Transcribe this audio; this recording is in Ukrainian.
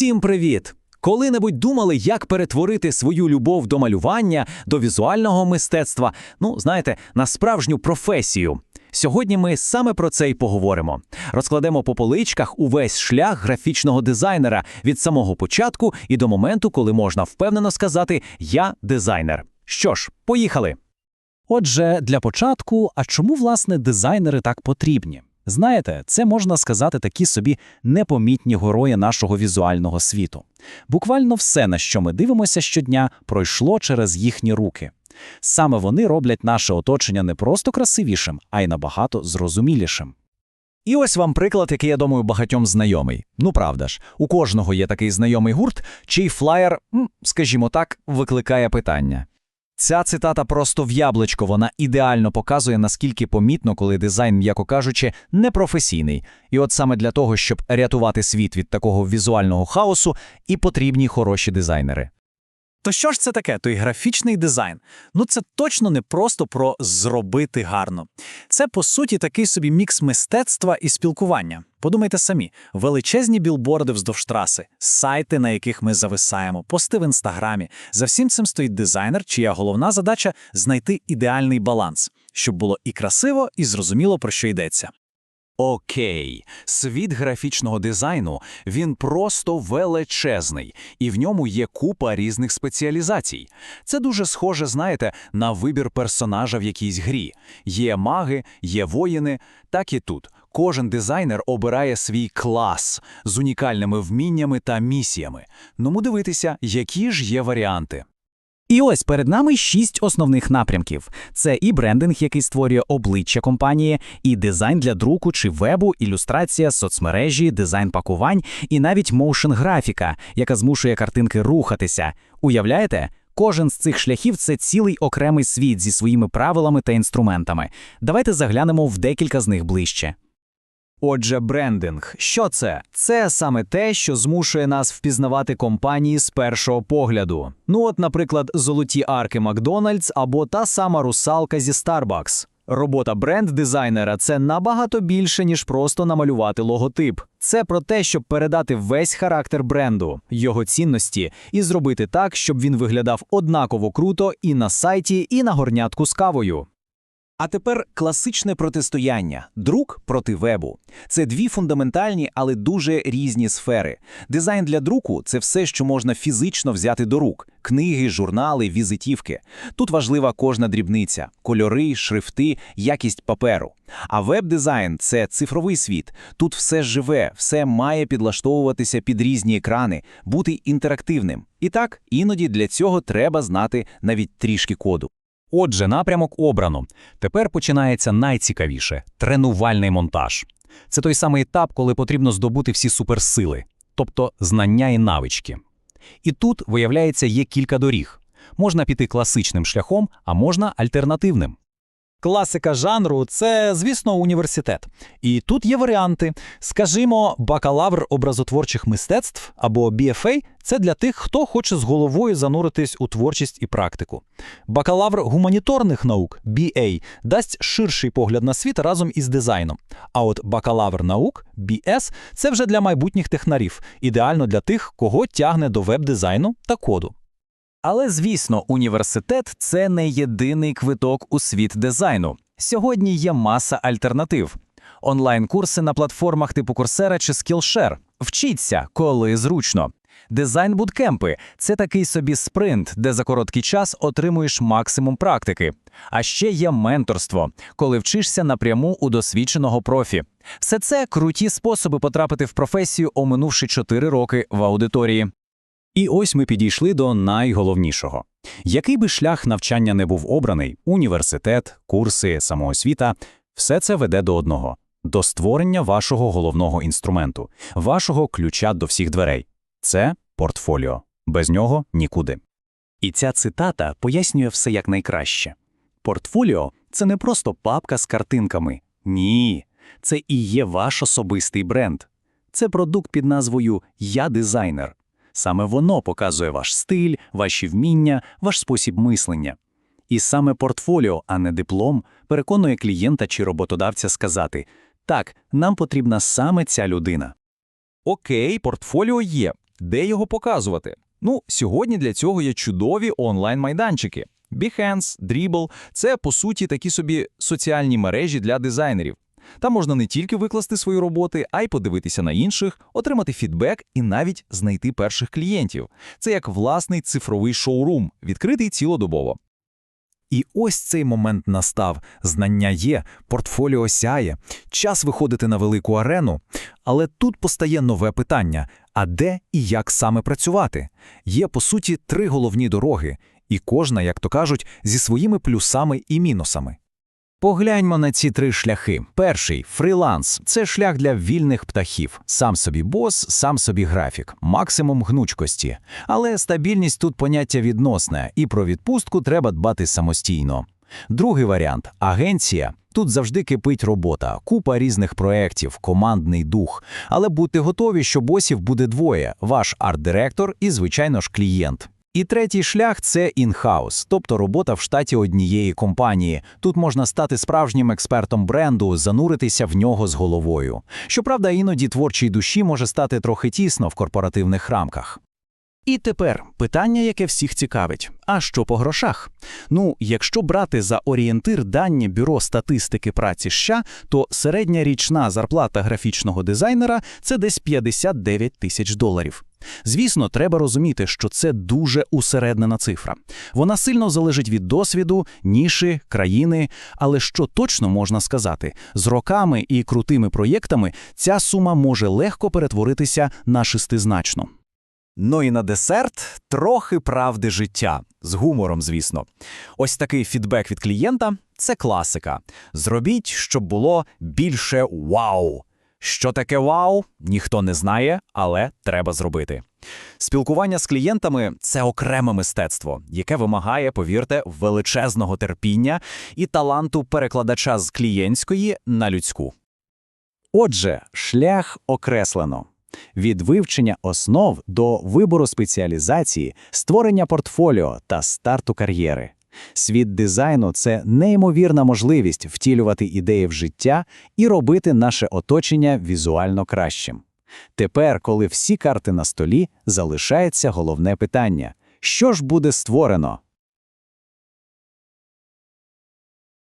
Всім привіт! Коли-небудь думали, як перетворити свою любов до малювання, до візуального мистецтва, ну, знаєте, на справжню професію. Сьогодні ми саме про це й поговоримо. Розкладемо по поличках увесь шлях графічного дизайнера від самого початку і до моменту, коли можна впевнено сказати Я дизайнер. Що ж, поїхали. Отже, для початку, а чому власне дизайнери так потрібні? Знаєте, це можна сказати такі собі непомітні герої нашого візуального світу. Буквально все, на що ми дивимося щодня, пройшло через їхні руки. Саме вони роблять наше оточення не просто красивішим, а й набагато зрозумілішим. І ось вам приклад, який, я думаю, багатьом знайомий. Ну правда ж, у кожного є такий знайомий гурт, чий флаєр, скажімо так, викликає питання. Ця цитата просто в яблучко, вона ідеально показує, наскільки помітно, коли дизайн, м'яко кажучи, непрофесійний. І от саме для того, щоб рятувати світ від такого візуального хаосу, і потрібні хороші дизайнери. То що ж це таке, той графічний дизайн? Ну це точно не просто про зробити гарно. Це, по суті, такий собі мікс мистецтва і спілкування. Подумайте самі: величезні білборди вздовж траси, сайти, на яких ми зависаємо, пости в інстаграмі. За всім цим стоїть дизайнер, чия головна задача знайти ідеальний баланс, щоб було і красиво, і зрозуміло, про що йдеться. Окей, світ графічного дизайну він просто величезний, і в ньому є купа різних спеціалізацій. Це дуже схоже, знаєте, на вибір персонажа в якійсь грі. Є маги, є воїни, так і тут. Кожен дизайнер обирає свій клас з унікальними вміннями та місіями. Ну, дивитися, які ж є варіанти. І ось перед нами шість основних напрямків: це і брендинг, який створює обличчя компанії, і дизайн для друку чи вебу, ілюстрація, соцмережі, дизайн пакувань, і навіть моушен графіка, яка змушує картинки рухатися. Уявляєте? Кожен з цих шляхів це цілий окремий світ зі своїми правилами та інструментами. Давайте заглянемо в декілька з них ближче. Отже, брендинг. Що це? Це саме те, що змушує нас впізнавати компанії з першого погляду. Ну, от, наприклад, золоті арки Макдональдс або та сама русалка зі Starbucks. Робота бренд-дизайнера це набагато більше, ніж просто намалювати логотип. Це про те, щоб передати весь характер бренду, його цінності, і зробити так, щоб він виглядав однаково круто і на сайті, і на горнятку з кавою. А тепер класичне протистояння друк проти вебу. Це дві фундаментальні, але дуже різні сфери. Дизайн для друку це все, що можна фізично взяти до рук: книги, журнали, візитівки. Тут важлива кожна дрібниця: кольори, шрифти, якість паперу. А веб-дизайн це цифровий світ. Тут все живе, все має підлаштовуватися під різні екрани, бути інтерактивним. І так, іноді для цього треба знати навіть трішки коду. Отже, напрямок обрано. Тепер починається найцікавіше тренувальний монтаж. Це той самий етап, коли потрібно здобути всі суперсили, тобто знання і навички. І тут, виявляється, є кілька доріг. Можна піти класичним шляхом, а можна альтернативним. Класика жанру це, звісно, університет. І тут є варіанти. Скажімо, бакалавр образотворчих мистецтв або BFA – це для тих, хто хоче з головою зануритись у творчість і практику. Бакалавр гуманіторних наук BA дасть ширший погляд на світ разом із дизайном. А от бакалавр наук BS – це вже для майбутніх технарів, ідеально для тих, кого тягне до веб-дизайну та коду. Але, звісно, університет це не єдиний квиток у світ дизайну. Сьогодні є маса альтернатив. Онлайн-курси на платформах типу Coursera чи Skillshare. Вчіться, коли зручно. Дизайн-буткемпи це такий собі спринт, де за короткий час отримуєш максимум практики. А ще є менторство, коли вчишся напряму у досвідченого профі. Все це круті способи потрапити в професію, оминувши 4 роки в аудиторії. І ось ми підійшли до найголовнішого. Який би шлях навчання не був обраний університет, курси, самоосвіта все це веде до одного до створення вашого головного інструменту, вашого ключа до всіх дверей. Це портфоліо. Без нього нікуди. І ця цитата пояснює все якнайкраще. Портфоліо це не просто папка з картинками. Ні, це і є ваш особистий бренд. Це продукт під назвою Я дизайнер. Саме воно показує ваш стиль, ваші вміння, ваш спосіб мислення. І саме портфоліо, а не диплом, переконує клієнта чи роботодавця сказати: так, нам потрібна саме ця людина. Окей, портфоліо є. Де його показувати? Ну, сьогодні для цього є чудові онлайн-майданчики. Behance, Dribble – це, по суті, такі собі соціальні мережі для дизайнерів. Там можна не тільки викласти свої роботи, а й подивитися на інших, отримати фідбек і навіть знайти перших клієнтів. Це як власний цифровий шоурум, відкритий цілодобово. І ось цей момент настав. Знання є, портфоліо сяє, час виходити на велику арену. Але тут постає нове питання: а де і як саме працювати? Є, по суті, три головні дороги, і кожна, як то кажуть, зі своїми плюсами і мінусами. Погляньмо на ці три шляхи. Перший фріланс це шлях для вільних птахів. Сам собі бос, сам собі графік, максимум гнучкості. Але стабільність тут поняття відносне, і про відпустку треба дбати самостійно. Другий варіант агенція. Тут завжди кипить робота, купа різних проєктів, командний дух. Але будьте готові, що босів буде двоє: ваш арт-директор і, звичайно ж, клієнт. І третій шлях це інхаус, тобто робота в штаті однієї компанії. Тут можна стати справжнім експертом бренду, зануритися в нього з головою. Щоправда, іноді творчій душі може стати трохи тісно в корпоративних рамках. І тепер питання, яке всіх цікавить: а що по грошах? Ну, якщо брати за орієнтир дані Бюро статистики праці США, то середня річна зарплата графічного дизайнера це десь 59 тисяч доларів. Звісно, треба розуміти, що це дуже усереднена цифра. Вона сильно залежить від досвіду, ніші, країни. Але що точно можна сказати, з роками і крутими проєктами ця сума може легко перетворитися на шестизначну. Ну і на десерт трохи правди життя. З гумором, звісно. Ось такий фідбек від клієнта це класика. Зробіть, щоб було більше вау. Що таке вау, ніхто не знає, але треба зробити. Спілкування з клієнтами це окреме мистецтво, яке вимагає, повірте, величезного терпіння і таланту перекладача з клієнтської на людську. Отже, шлях окреслено. Від вивчення основ до вибору спеціалізації, створення портфоліо та старту кар'єри. Світ дизайну це неймовірна можливість втілювати ідеї в життя і робити наше оточення візуально кращим. Тепер, коли всі карти на столі, залишається головне питання: що ж буде створено?